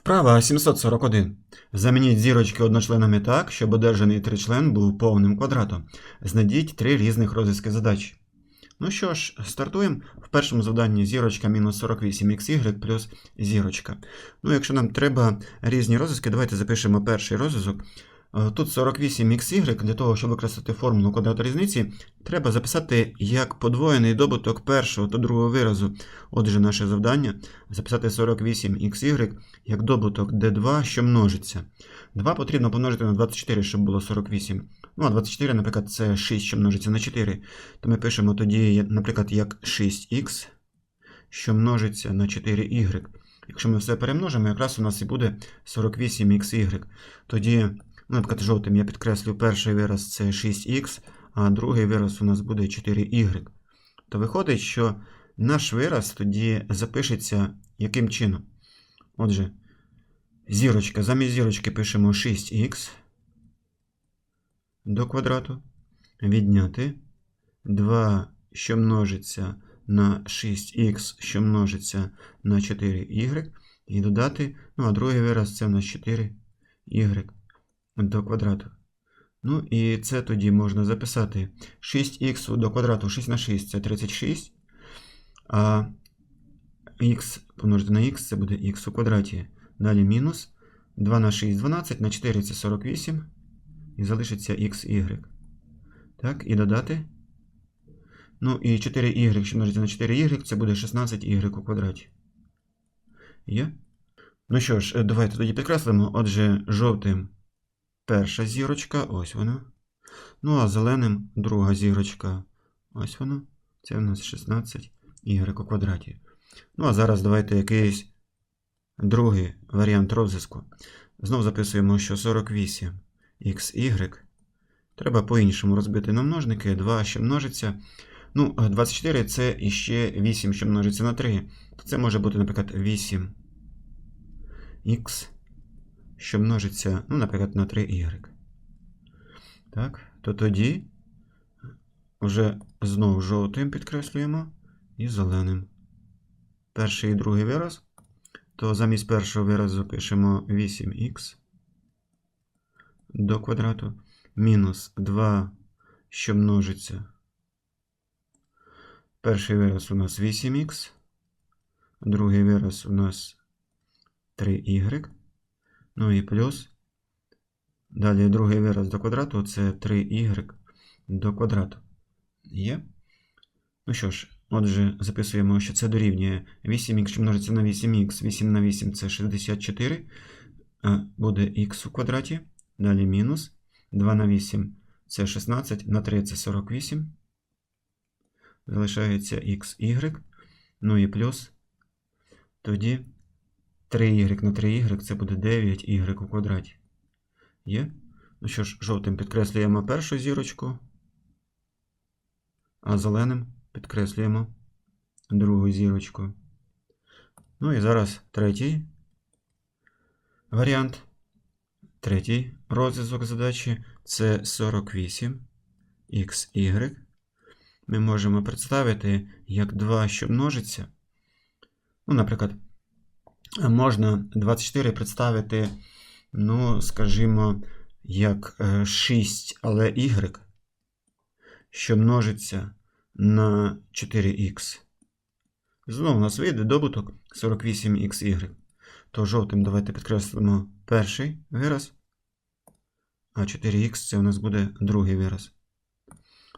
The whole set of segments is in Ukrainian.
Вправа 741. Замініть зірочки одночленами так, щоб одержаний тричлен був повним квадратом. Знайдіть три різних розв'язки задач. Ну що ж, стартуємо. В першому завданні зірочка мінус 48xy плюс зірочка. Ну, якщо нам треба різні розв'язки, давайте запишемо перший розв'язок. Е, Тут 48xy, для того, щоб використати формулу квадрату різниці, треба записати як подвоєний добуток першого та другого виразу. Отже, наше завдання записати 48xy як добуток d2, що множиться. 2 потрібно помножити на 24, щоб було 48. Ну, а 24, наприклад, це 6, що множиться на 4. То ми пишемо тоді, наприклад, як 6х, що множиться на 4y. Якщо ми все перемножимо, якраз у нас і буде 48xy. Тоді, наприклад, жовтим я підкреслю перший вираз це 6х, а другий вираз у нас буде 4y. То виходить, що наш вираз тоді запишеться яким чином? Отже, зірочка. Замість зірочки пишемо 6х до квадрату. Відняти 2, що множиться на 6х, що множиться на 4y. І додати, ну, а другий вираз це у нас 4y до квадрату. Ну, і це тоді можна записати 6х до квадрату 6 на 6 це 36. А х помножити на х це буде х у квадраті. Далі мінус 2 на 6 12, на 4 це 48. І залишиться xy. Так, і додати. Ну, і 4y, що множиться на 4y, це буде 16y у квадраті. Є? Ну що ж, давайте тоді підкреслимо. Отже, жовтим перша зірочка, ось вона. Ну, а зеленим друга зірочка. Ось вона. Це у нас 16 y у квадраті. Ну, а зараз давайте якийсь другий варіант розв'язку. Знову записуємо, що 48 xy. Треба по-іншому розбити на множники. 2, що множиться. Ну, 24 це іще 8, що множиться на 3. То це може бути, наприклад, 8х, що множиться, ну, наприклад, на 3y. Так, то тоді вже знову жовтим підкреслюємо і зеленим. Перший і другий вираз. То замість першого виразу пишемо 8х до квадрату мінус 2, що множиться. Перший вираз у нас 8х, другий вираз у нас 3y, ну і плюс. Далі другий вираз до квадрату це 3y до квадрату. Є? Ну що ж, отже, записуємо, що це дорівнює 8х, що множиться на 8х, 8 на 8 це 64, буде х у квадраті. Далі мінус 2 на 8 це 16, на 3 це 48. Залишається xy. Ну і плюс. Тоді 3y на 3y це буде 9y у квадраті. Є? Ну що ж, жовтим підкреслюємо першу зірочку, а зеленим підкреслюємо другу зірочку. Ну і зараз третій варіант. Третій розв'язок задачі це 48xy. Ми можемо представити як 2, що множиться. Ну, наприклад, можна 24 представити, ну, скажімо, як 6, але y, що множиться на 4х. Знову у нас вийде добуток 48xy. То жовтим давайте підкреслимо перший вираз. А 4х це у нас буде другий вираз.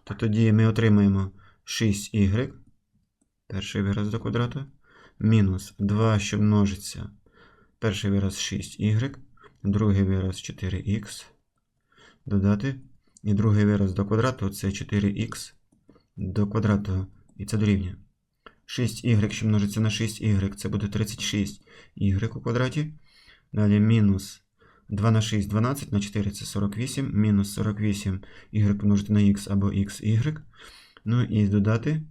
То тоді ми отримаємо 6y, перший вираз до квадрату, мінус 2, що множиться. Перший вираз 6y, другий вираз 4х. Додати. І другий вираз до квадрату це 4х до квадрату. І це дорівнює. 6y, що множиться на 6y, це буде 36y у квадраті. Далі мінус 2 на 6, 12 на 4 це 48, мінус 48 y помножити на x або xy. Ну і додати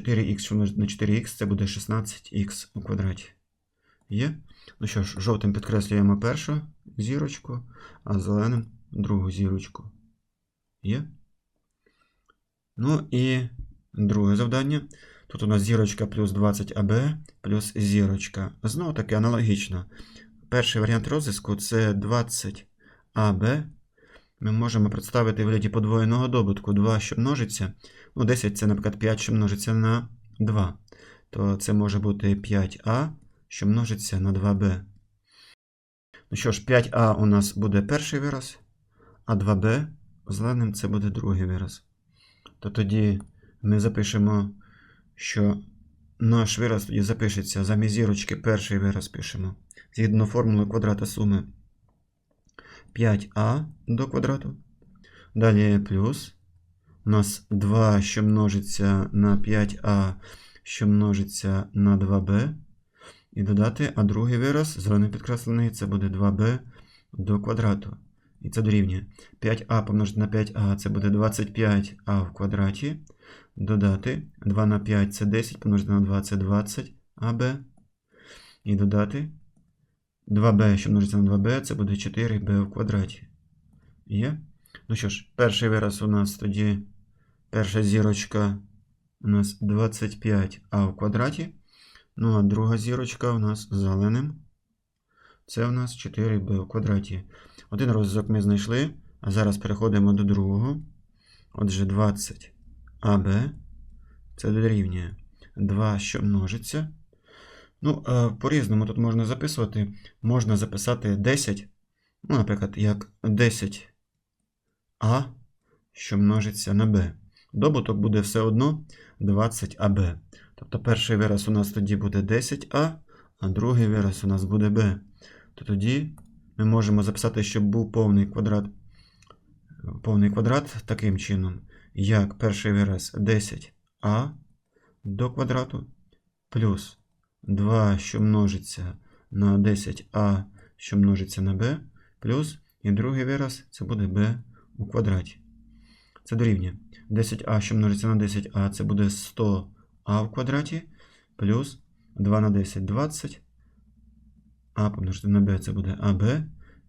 4х, що на 4х, це буде 16х у квадраті. Є? Ну що ж, жовтим підкреслюємо першу зірочку, а зеленим другу зірочку. Є? Ну і друге завдання. Тут у нас зірочка плюс 20 АБ плюс зірочка. Знову таки аналогічно. перший варіант розв'язку це 20АБ. Ми можемо представити вигляді подвоєного добутку 2, що множиться. Ну, 10 це, наприклад, 5, що множиться на 2. То це може бути 5А, що множиться на 2b. Ну що ж, 5а у нас буде перший вираз, а 2b зеленим це буде другий вираз. То тоді ми запишемо, що наш вираз тоді запишеться замість зірочки перший вираз пишемо. Згідно формули квадрата суми 5а до квадрату. Далі плюс. У нас 2, що множиться на 5а, що множиться на 2b. І додати, а другий вираз, зелений підкреслений, це буде 2b до квадрату. І це дорівнює. 5а помножити на 5а це буде 25а в квадраті. Додати 2 на 5 це 10, помножити на 2 це 20аб. І додати 2b, що множиться на 2b, це буде 4b в квадраті. Є? Ну що ж, перший вираз у нас тоді, перша зірочка у нас 25а в квадраті. Ну, а друга зірочка у нас зеленим. Це у нас 4b в квадраті. Один розв'язок ми знайшли, а зараз переходимо до другого. Отже, 20аб. Це дорівнює 2, що множиться. Ну, по-різному тут можна записувати. Можна записати 10. Ну, наприклад, як 10а, що множиться на b. Добуток буде все одно 20аб. Тобто перший вираз у нас тоді буде 10а, а другий вираз у нас буде b. То тоді ми можемо записати, щоб був повний квадрат повний квадрат таким чином, як перший вираз 10а до квадрату плюс 2, що множиться на 10а, що множиться на b, плюс і другий вираз це буде b у квадраті. Це дорівнює 10а, що множиться на 10а, це буде 100 а в квадраті плюс 2 на 10 20. А помножити на b це буде АБ,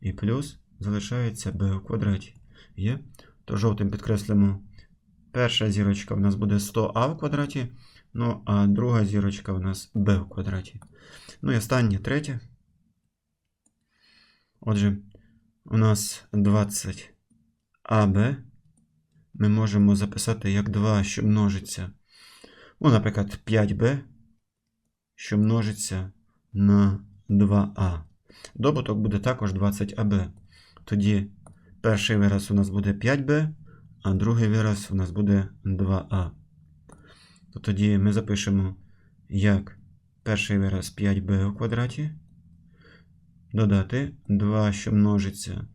і плюс залишається b в квадраті. Є. То жовтим підкреслимо. Перша зірочка в нас буде 100а в квадраті. Ну, а друга зірочка в нас b в квадраті. Ну і останнє третє. Отже, у нас 20АБ. Ми можемо записати як 2, що множиться Ну, наприклад, 5b, що множиться на 2а. Добуток буде також 20аб. Тоді перший вираз у нас буде 5b, а другий вираз у нас буде 2а. То тоді ми запишемо як перший вираз 5b у квадраті. Додати 2, що множиться.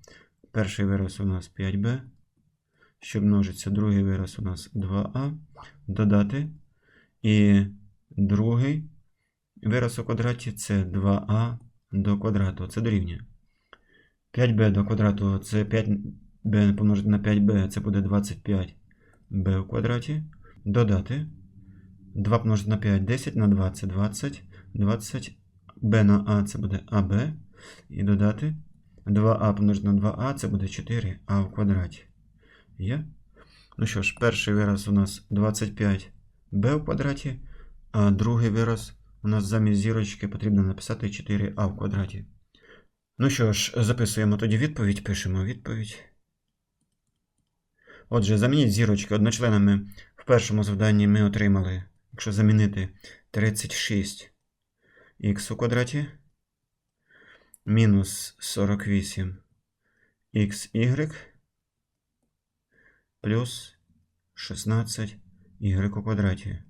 Перший вираз у нас 5b, що множиться другий вираз у нас 2а. Додати і другий вираз у квадраті це 2а до квадрату. Це дорівнює. 5b до квадрату це 5b помножити на 5b, це буде 25b у квадраті. Додати. 2 помножити на 5, 10 на 2 це 20. 20 b на a це буде ab. І додати 2а помножити на 2а це буде 4а в квадраті. Є? Ну що ж, перший вираз у нас 25 b в квадраті, а другий вираз у нас замість зірочки потрібно написати 4а в квадраті. Ну що ж, записуємо тоді відповідь, пишемо відповідь. Отже, замініть зірочки одночленами. В першому завданні ми отримали, якщо замінити 36х у квадраті мінус 48 xy плюс 16 y у квадраті.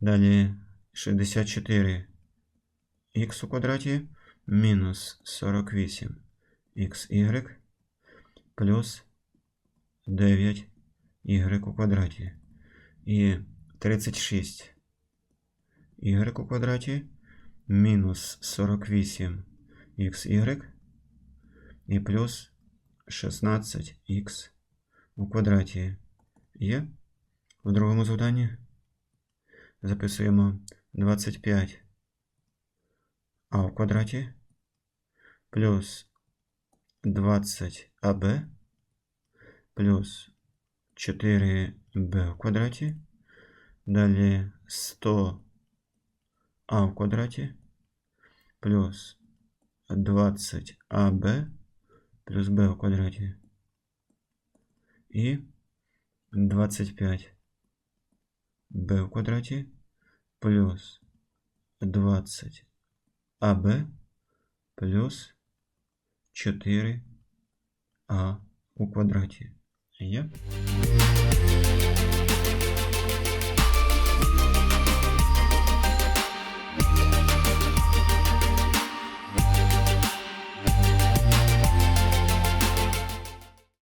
Далі 64 х у квадраті мінус 48 xy плюс 9 y у квадраті. І 36 y у квадраті мінус 48 xy і плюс 16х у квадраті є. В другому завданні записуємо 25 а в квадраті плюс 20аб плюс 4b в квадраті. Далі 100 а в квадраті плюс 20АБ плюс Б у квадраті. І 25 b в квадраті плюс 20 АБ плюс 4 А у квадраті. Є?